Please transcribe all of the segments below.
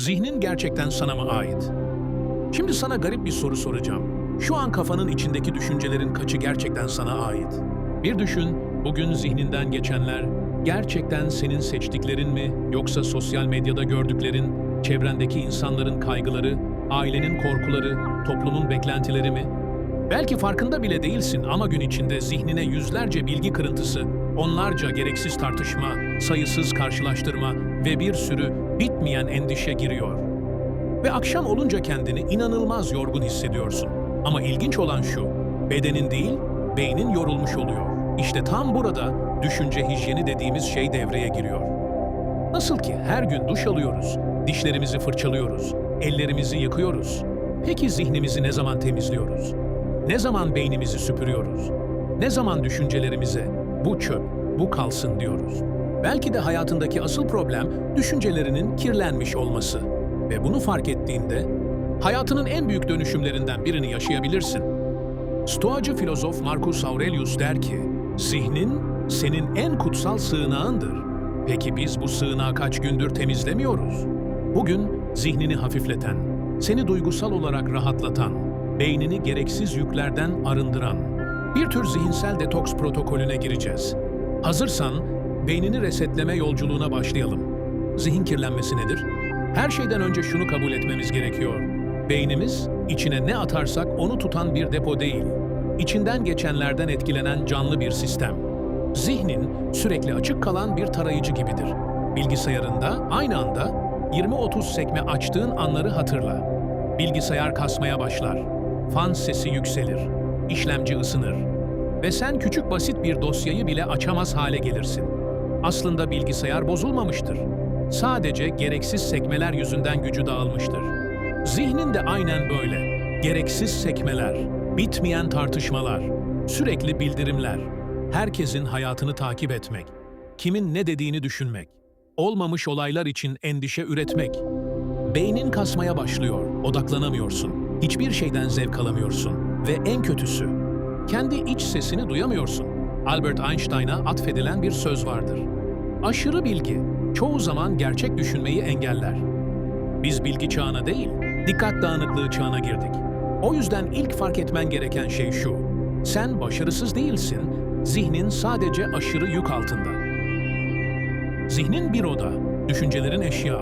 Zihnin gerçekten sana mı ait? Şimdi sana garip bir soru soracağım. Şu an kafanın içindeki düşüncelerin kaçı gerçekten sana ait? Bir düşün, bugün zihninden geçenler gerçekten senin seçtiklerin mi yoksa sosyal medyada gördüklerin, çevrendeki insanların kaygıları, ailenin korkuları, toplumun beklentileri mi? Belki farkında bile değilsin ama gün içinde zihnine yüzlerce bilgi kırıntısı, onlarca gereksiz tartışma, sayısız karşılaştırma ve bir sürü bitmeyen endişe giriyor. Ve akşam olunca kendini inanılmaz yorgun hissediyorsun. Ama ilginç olan şu, bedenin değil, beynin yorulmuş oluyor. İşte tam burada düşünce hijyeni dediğimiz şey devreye giriyor. Nasıl ki her gün duş alıyoruz, dişlerimizi fırçalıyoruz, ellerimizi yıkıyoruz. Peki zihnimizi ne zaman temizliyoruz? Ne zaman beynimizi süpürüyoruz? Ne zaman düşüncelerimize bu çöp, bu kalsın diyoruz? Belki de hayatındaki asıl problem düşüncelerinin kirlenmiş olması. Ve bunu fark ettiğinde hayatının en büyük dönüşümlerinden birini yaşayabilirsin. Stoacı filozof Marcus Aurelius der ki, zihnin senin en kutsal sığınağındır. Peki biz bu sığınağı kaç gündür temizlemiyoruz? Bugün zihnini hafifleten, seni duygusal olarak rahatlatan, beynini gereksiz yüklerden arındıran bir tür zihinsel detoks protokolüne gireceğiz. Hazırsan beynini resetleme yolculuğuna başlayalım. Zihin kirlenmesi nedir? Her şeyden önce şunu kabul etmemiz gerekiyor. Beynimiz içine ne atarsak onu tutan bir depo değil. İçinden geçenlerden etkilenen canlı bir sistem. Zihnin sürekli açık kalan bir tarayıcı gibidir. Bilgisayarında aynı anda 20-30 sekme açtığın anları hatırla. Bilgisayar kasmaya başlar. Fan sesi yükselir. işlemci ısınır. Ve sen küçük basit bir dosyayı bile açamaz hale gelirsin. Aslında bilgisayar bozulmamıştır. Sadece gereksiz sekmeler yüzünden gücü dağılmıştır. Zihnin de aynen böyle. Gereksiz sekmeler, bitmeyen tartışmalar, sürekli bildirimler, herkesin hayatını takip etmek, kimin ne dediğini düşünmek, olmamış olaylar için endişe üretmek. Beynin kasmaya başlıyor, odaklanamıyorsun, hiçbir şeyden zevk alamıyorsun ve en kötüsü, kendi iç sesini duyamıyorsun. Albert Einstein'a atfedilen bir söz vardır. Aşırı bilgi çoğu zaman gerçek düşünmeyi engeller. Biz bilgi çağına değil, dikkat dağınıklığı çağına girdik. O yüzden ilk fark etmen gereken şey şu. Sen başarısız değilsin, zihnin sadece aşırı yük altında. Zihnin bir oda, düşüncelerin eşya.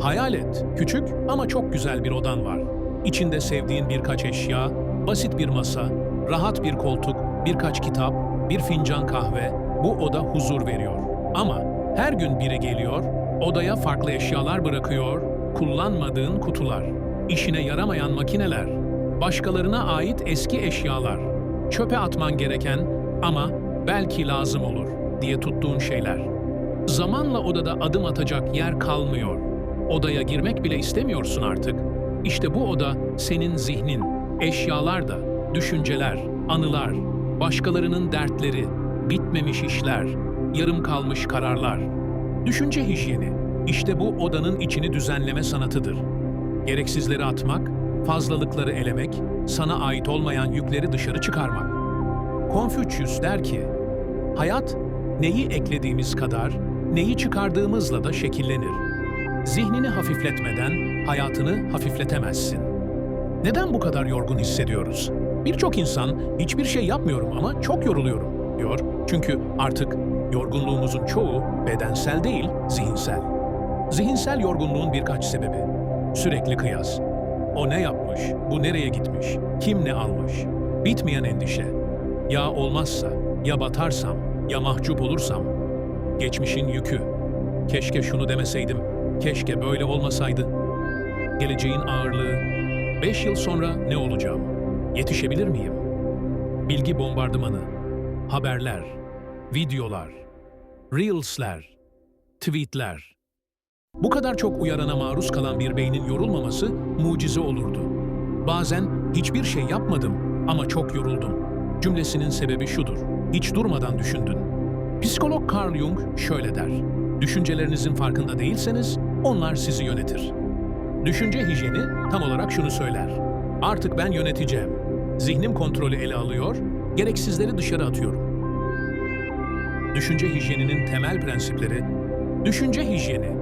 Hayal et, küçük ama çok güzel bir odan var. İçinde sevdiğin birkaç eşya, basit bir masa, rahat bir koltuk, birkaç kitap, bir fincan kahve, bu oda huzur veriyor. Ama her gün biri geliyor, odaya farklı eşyalar bırakıyor, kullanmadığın kutular, işine yaramayan makineler, başkalarına ait eski eşyalar, çöpe atman gereken ama belki lazım olur diye tuttuğun şeyler. Zamanla odada adım atacak yer kalmıyor. Odaya girmek bile istemiyorsun artık. İşte bu oda senin zihnin, eşyalar da, düşünceler, anılar, başkalarının dertleri, bitmemiş işler, yarım kalmış kararlar. Düşünce hijyeni, işte bu odanın içini düzenleme sanatıdır. Gereksizleri atmak, fazlalıkları elemek, sana ait olmayan yükleri dışarı çıkarmak. Konfüçyüs der ki, hayat neyi eklediğimiz kadar, neyi çıkardığımızla da şekillenir. Zihnini hafifletmeden hayatını hafifletemezsin. Neden bu kadar yorgun hissediyoruz? Birçok insan hiçbir şey yapmıyorum ama çok yoruluyorum diyor. Çünkü artık yorgunluğumuzun çoğu bedensel değil, zihinsel. Zihinsel yorgunluğun birkaç sebebi. Sürekli kıyas. O ne yapmış, bu nereye gitmiş, kim ne almış? Bitmeyen endişe. Ya olmazsa, ya batarsam, ya mahcup olursam. Geçmişin yükü. Keşke şunu demeseydim, keşke böyle olmasaydı. Geleceğin ağırlığı. Beş yıl sonra ne olacağım? Yetişebilir miyim? Bilgi bombardımanı. Haberler, videolar, reelsler, tweetler. Bu kadar çok uyarana maruz kalan bir beynin yorulmaması mucize olurdu. Bazen hiçbir şey yapmadım ama çok yoruldum. Cümlesinin sebebi şudur. Hiç durmadan düşündün. Psikolog Carl Jung şöyle der. Düşüncelerinizin farkında değilseniz onlar sizi yönetir. Düşünce hijyeni tam olarak şunu söyler. Artık ben yöneteceğim. Zihnim kontrolü ele alıyor, gereksizleri dışarı atıyorum. Düşünce hijyeninin temel prensipleri, düşünce hijyeni.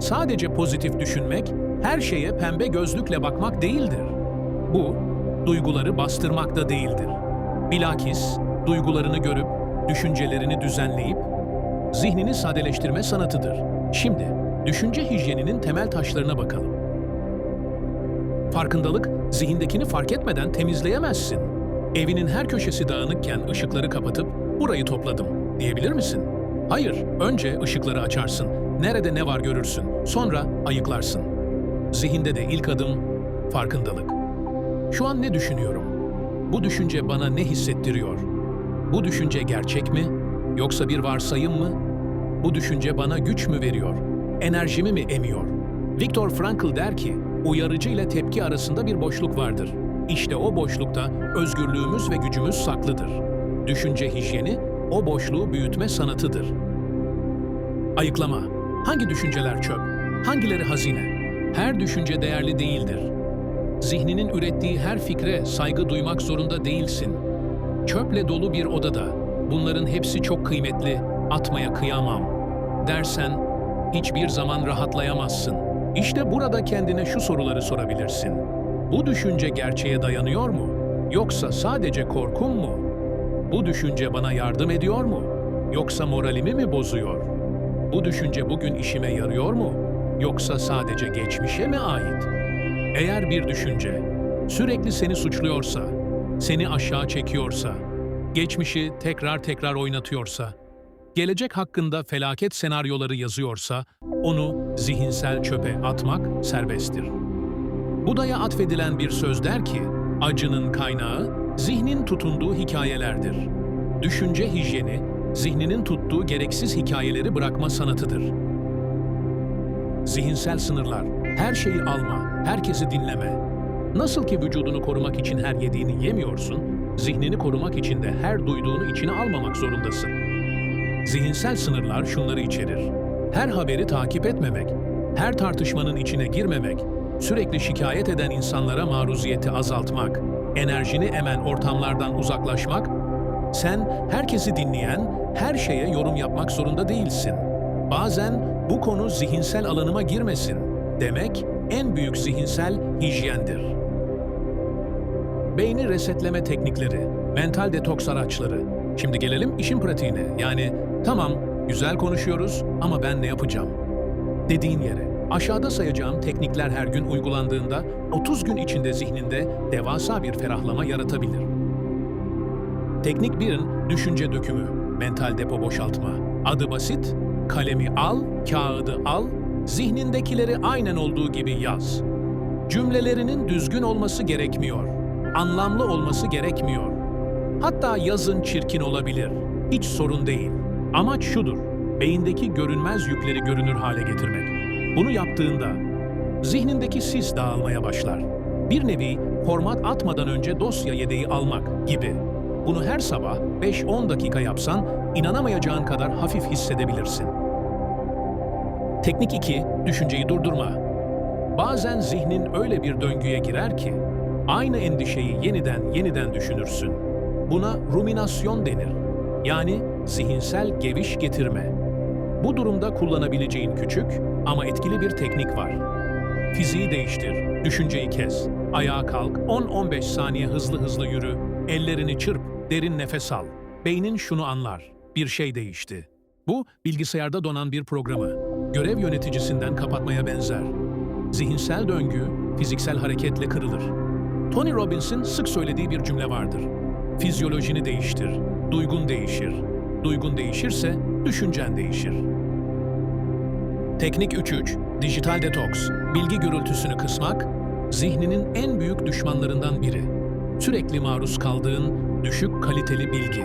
Sadece pozitif düşünmek her şeye pembe gözlükle bakmak değildir. Bu, duyguları bastırmak da değildir. Bilakis, duygularını görüp, düşüncelerini düzenleyip, zihnini sadeleştirme sanatıdır. Şimdi, düşünce hijyeninin temel taşlarına bakalım. Farkındalık, zihindekini fark etmeden temizleyemezsin. Evinin her köşesi dağınıkken ışıkları kapatıp, burayı topladım diyebilir misin? Hayır, önce ışıkları açarsın, nerede ne var görürsün, sonra ayıklarsın. Zihinde de ilk adım farkındalık. Şu an ne düşünüyorum? Bu düşünce bana ne hissettiriyor? Bu düşünce gerçek mi? Yoksa bir varsayım mı? Bu düşünce bana güç mü veriyor? Enerjimi mi emiyor? Viktor Frankl der ki, uyarıcı ile tepki arasında bir boşluk vardır. İşte o boşlukta özgürlüğümüz ve gücümüz saklıdır. Düşünce hijyeni, o boşluğu büyütme sanatıdır. Ayıklama. Hangi düşünceler çöp? Hangileri hazine? Her düşünce değerli değildir. Zihninin ürettiği her fikre saygı duymak zorunda değilsin. Çöple dolu bir odada, bunların hepsi çok kıymetli, atmaya kıyamam dersen hiçbir zaman rahatlayamazsın. İşte burada kendine şu soruları sorabilirsin. Bu düşünce gerçeğe dayanıyor mu? Yoksa sadece korkum mu? Bu düşünce bana yardım ediyor mu? Yoksa moralimi mi bozuyor? Bu düşünce bugün işime yarıyor mu? Yoksa sadece geçmişe mi ait? Eğer bir düşünce sürekli seni suçluyorsa, seni aşağı çekiyorsa, geçmişi tekrar tekrar oynatıyorsa, gelecek hakkında felaket senaryoları yazıyorsa, onu zihinsel çöpe atmak serbesttir. Buda'ya atfedilen bir söz der ki, acının kaynağı zihnin tutunduğu hikayelerdir. Düşünce hijyeni, zihninin tuttuğu gereksiz hikayeleri bırakma sanatıdır. Zihinsel sınırlar, her şeyi alma, herkesi dinleme. Nasıl ki vücudunu korumak için her yediğini yemiyorsun, zihnini korumak için de her duyduğunu içine almamak zorundasın. Zihinsel sınırlar şunları içerir. Her haberi takip etmemek, her tartışmanın içine girmemek, sürekli şikayet eden insanlara maruziyeti azaltmak, enerjini emen ortamlardan uzaklaşmak, sen herkesi dinleyen, her şeye yorum yapmak zorunda değilsin. Bazen bu konu zihinsel alanıma girmesin demek en büyük zihinsel hijyendir. Beyni resetleme teknikleri, mental detoks araçları. Şimdi gelelim işin pratiğine. Yani tamam güzel konuşuyoruz ama ben ne yapacağım? Dediğin yere. Aşağıda sayacağım teknikler her gün uygulandığında 30 gün içinde zihninde devasa bir ferahlama yaratabilir. Teknik 1'in düşünce dökümü, mental depo boşaltma. Adı basit, kalemi al, kağıdı al, zihnindekileri aynen olduğu gibi yaz. Cümlelerinin düzgün olması gerekmiyor. Anlamlı olması gerekmiyor. Hatta yazın çirkin olabilir. Hiç sorun değil. Amaç şudur. Beyindeki görünmez yükleri görünür hale getirmek. Bunu yaptığında zihnindeki sis dağılmaya başlar. Bir nevi format atmadan önce dosya yedeği almak gibi. Bunu her sabah 5-10 dakika yapsan inanamayacağın kadar hafif hissedebilirsin. Teknik 2, düşünceyi durdurma. Bazen zihnin öyle bir döngüye girer ki, aynı endişeyi yeniden yeniden düşünürsün. Buna ruminasyon denir. Yani zihinsel geviş getirme. Bu durumda kullanabileceğin küçük ama etkili bir teknik var. Fiziği değiştir, düşünceyi kes. Ayağa kalk, 10-15 saniye hızlı hızlı yürü, ellerini çırp, derin nefes al. Beynin şunu anlar, bir şey değişti. Bu, bilgisayarda donan bir programı, görev yöneticisinden kapatmaya benzer. Zihinsel döngü, fiziksel hareketle kırılır. Tony Robbins'in sık söylediği bir cümle vardır. Fizyolojini değiştir, duygun değişir. Duygun değişirse, düşüncen değişir. Teknik 3.3 Dijital detoks, bilgi gürültüsünü kısmak, zihninin en büyük düşmanlarından biri. Sürekli maruz kaldığın düşük kaliteli bilgi.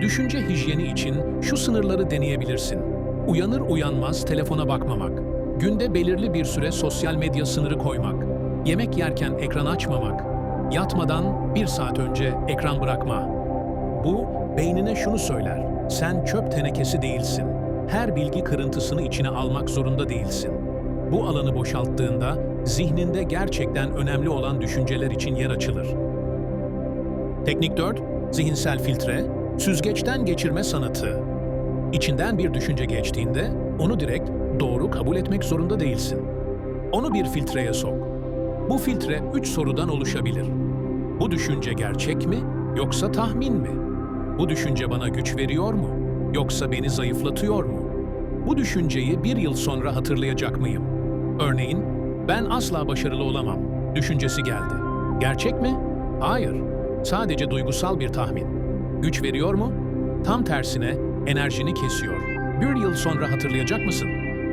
Düşünce hijyeni için şu sınırları deneyebilirsin. Uyanır uyanmaz telefona bakmamak. Günde belirli bir süre sosyal medya sınırı koymak. Yemek yerken ekran açmamak. Yatmadan bir saat önce ekran bırakma. Bu, beynine şunu söyler. Sen çöp tenekesi değilsin. Her bilgi kırıntısını içine almak zorunda değilsin. Bu alanı boşalttığında zihninde gerçekten önemli olan düşünceler için yer açılır. Teknik 4, zihinsel filtre, süzgeçten geçirme sanatı. İçinden bir düşünce geçtiğinde onu direkt doğru kabul etmek zorunda değilsin. Onu bir filtreye sok. Bu filtre üç sorudan oluşabilir. Bu düşünce gerçek mi yoksa tahmin mi? Bu düşünce bana güç veriyor mu yoksa beni zayıflatıyor mu? Bu düşünceyi bir yıl sonra hatırlayacak mıyım? Örneğin, ben asla başarılı olamam düşüncesi geldi. Gerçek mi? Hayır. Sadece duygusal bir tahmin. Güç veriyor mu? Tam tersine enerjini kesiyor. Bir yıl sonra hatırlayacak mısın?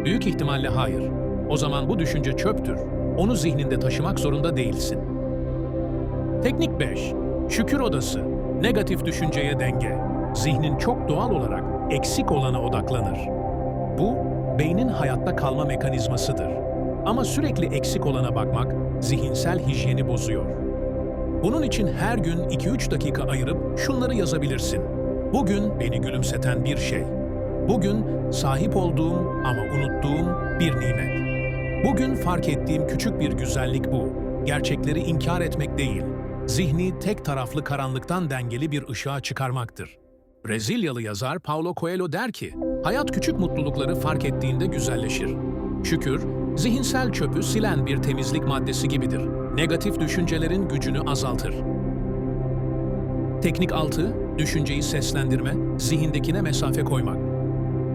Büyük ihtimalle hayır. O zaman bu düşünce çöptür. Onu zihninde taşımak zorunda değilsin. Teknik 5. Şükür odası. Negatif düşünceye denge. Zihnin çok doğal olarak eksik olana odaklanır. Bu, beynin hayatta kalma mekanizmasıdır. Ama sürekli eksik olana bakmak zihinsel hijyeni bozuyor. Bunun için her gün 2-3 dakika ayırıp şunları yazabilirsin. Bugün beni gülümseten bir şey. Bugün sahip olduğum ama unuttuğum bir nimet. Bugün fark ettiğim küçük bir güzellik bu. Gerçekleri inkar etmek değil. Zihni tek taraflı karanlıktan dengeli bir ışığa çıkarmaktır. Brezilyalı yazar Paulo Coelho der ki, hayat küçük mutlulukları fark ettiğinde güzelleşir. Şükür, zihinsel çöpü silen bir temizlik maddesi gibidir. Negatif düşüncelerin gücünü azaltır. Teknik 6, düşünceyi seslendirme, zihindekine mesafe koymak.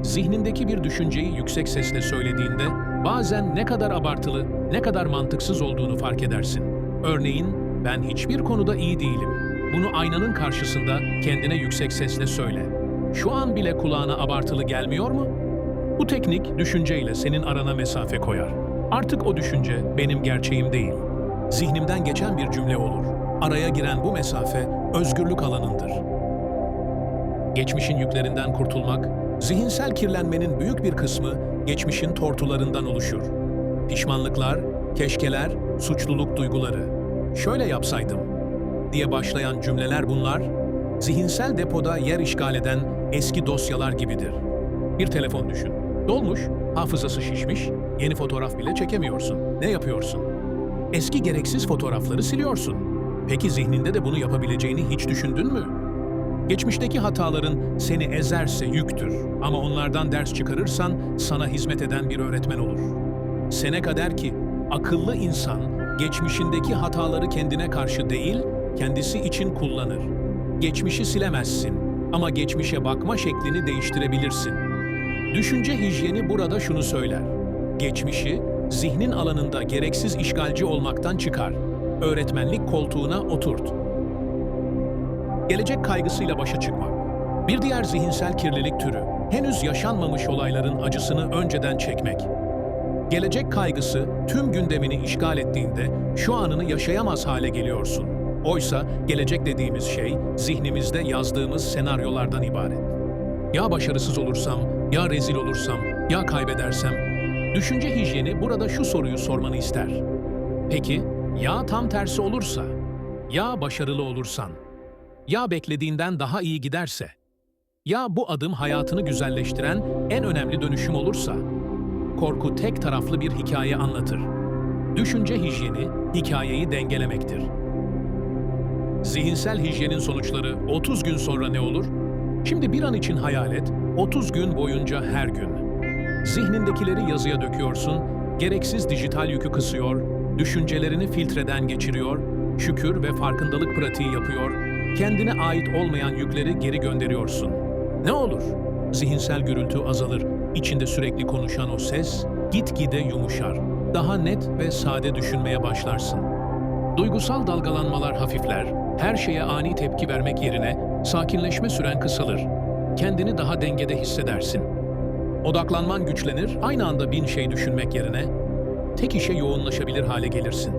Zihnindeki bir düşünceyi yüksek sesle söylediğinde bazen ne kadar abartılı, ne kadar mantıksız olduğunu fark edersin. Örneğin, ben hiçbir konuda iyi değilim. Bunu aynanın karşısında kendine yüksek sesle söyle. Şu an bile kulağına abartılı gelmiyor mu? Bu teknik düşünceyle senin arana mesafe koyar. Artık o düşünce benim gerçeğim değil. Zihnimden geçen bir cümle olur. Araya giren bu mesafe özgürlük alanındır. Geçmişin yüklerinden kurtulmak, zihinsel kirlenmenin büyük bir kısmı geçmişin tortularından oluşur. Pişmanlıklar, keşkeler, suçluluk duyguları. Şöyle yapsaydım diye başlayan cümleler bunlar, zihinsel depoda yer işgal eden eski dosyalar gibidir. Bir telefon düşün. Dolmuş, hafızası şişmiş, yeni fotoğraf bile çekemiyorsun. Ne yapıyorsun? Eski gereksiz fotoğrafları siliyorsun. Peki zihninde de bunu yapabileceğini hiç düşündün mü? Geçmişteki hataların seni ezerse yüktür ama onlardan ders çıkarırsan sana hizmet eden bir öğretmen olur. Seneca der ki, akıllı insan geçmişindeki hataları kendine karşı değil, kendisi için kullanır. Geçmişi silemezsin ama geçmişe bakma şeklini değiştirebilirsin. Düşünce hijyeni burada şunu söyler. Geçmişi zihnin alanında gereksiz işgalci olmaktan çıkar. Öğretmenlik koltuğuna oturt. Gelecek kaygısıyla başa çıkmak. Bir diğer zihinsel kirlilik türü, henüz yaşanmamış olayların acısını önceden çekmek. Gelecek kaygısı tüm gündemini işgal ettiğinde şu anını yaşayamaz hale geliyorsun. Oysa gelecek dediğimiz şey zihnimizde yazdığımız senaryolardan ibaret. Ya başarısız olursam, ya rezil olursam, ya kaybedersem? Düşünce hijyeni burada şu soruyu sormanı ister. Peki, ya tam tersi olursa? Ya başarılı olursan? Ya beklediğinden daha iyi giderse? Ya bu adım hayatını güzelleştiren en önemli dönüşüm olursa? Korku tek taraflı bir hikaye anlatır. Düşünce hijyeni, hikayeyi dengelemektir. Zihinsel hijyenin sonuçları 30 gün sonra ne olur? Şimdi bir an için hayal et, 30 gün boyunca her gün. Zihnindekileri yazıya döküyorsun, gereksiz dijital yükü kısıyor, düşüncelerini filtreden geçiriyor, şükür ve farkındalık pratiği yapıyor, kendine ait olmayan yükleri geri gönderiyorsun. Ne olur? Zihinsel gürültü azalır, içinde sürekli konuşan o ses gitgide yumuşar. Daha net ve sade düşünmeye başlarsın. Duygusal dalgalanmalar hafifler, her şeye ani tepki vermek yerine sakinleşme süren kısalır. Kendini daha dengede hissedersin. Odaklanman güçlenir, aynı anda bin şey düşünmek yerine tek işe yoğunlaşabilir hale gelirsin.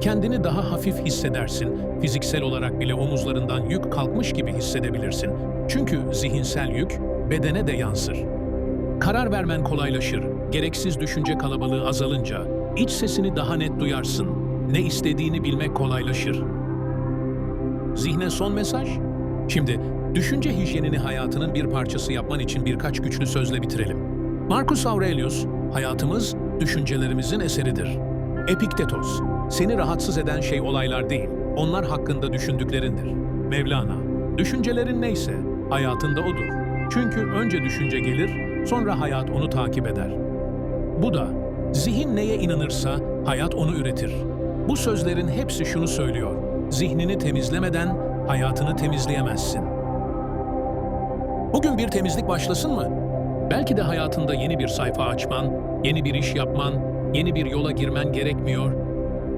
Kendini daha hafif hissedersin, fiziksel olarak bile omuzlarından yük kalkmış gibi hissedebilirsin. Çünkü zihinsel yük bedene de yansır. Karar vermen kolaylaşır, gereksiz düşünce kalabalığı azalınca iç sesini daha net duyarsın. Ne istediğini bilmek kolaylaşır. Zihne son mesaj? Şimdi düşünce hijyenini hayatının bir parçası yapman için birkaç güçlü sözle bitirelim. Marcus Aurelius, hayatımız düşüncelerimizin eseridir. Epiktetos, seni rahatsız eden şey olaylar değil, onlar hakkında düşündüklerindir. Mevlana, düşüncelerin neyse, hayatında odur. Çünkü önce düşünce gelir, sonra hayat onu takip eder. Bu da Zihin neye inanırsa hayat onu üretir. Bu sözlerin hepsi şunu söylüyor. Zihnini temizlemeden hayatını temizleyemezsin. Bugün bir temizlik başlasın mı? Belki de hayatında yeni bir sayfa açman, yeni bir iş yapman, yeni bir yola girmen gerekmiyor.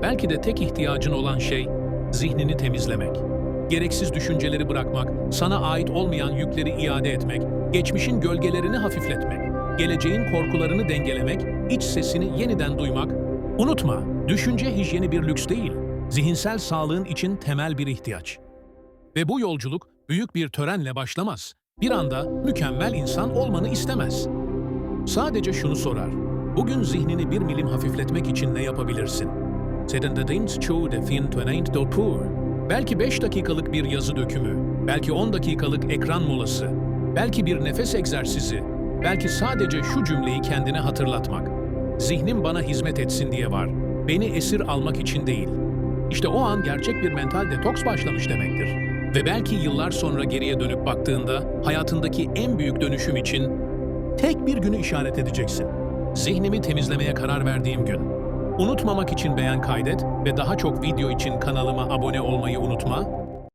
Belki de tek ihtiyacın olan şey zihnini temizlemek. Gereksiz düşünceleri bırakmak, sana ait olmayan yükleri iade etmek, geçmişin gölgelerini hafifletmek, geleceğin korkularını dengelemek, iç sesini yeniden duymak. Unutma, düşünce hijyeni bir lüks değil, zihinsel sağlığın için temel bir ihtiyaç. Ve bu yolculuk büyük bir törenle başlamaz. Bir anda mükemmel insan olmanı istemez. Sadece şunu sorar. Bugün zihnini bir milim hafifletmek için ne yapabilirsin? Sedan de dins çoğu de fin töneynt do pur. Belki 5 dakikalık bir yazı dökümü, belki 10 dakikalık ekran molası, belki bir nefes egzersizi, belki sadece şu cümleyi kendine hatırlatmak. Zihnim bana hizmet etsin diye var. Beni esir almak için değil. İşte o an gerçek bir mental detoks başlamış demektir. Ve belki yıllar sonra geriye dönüp baktığında hayatındaki en büyük dönüşüm için tek bir günü işaret edeceksin. Zihnimi temizlemeye karar verdiğim gün. Unutmamak için beğen kaydet ve daha çok video için kanalıma abone olmayı unutma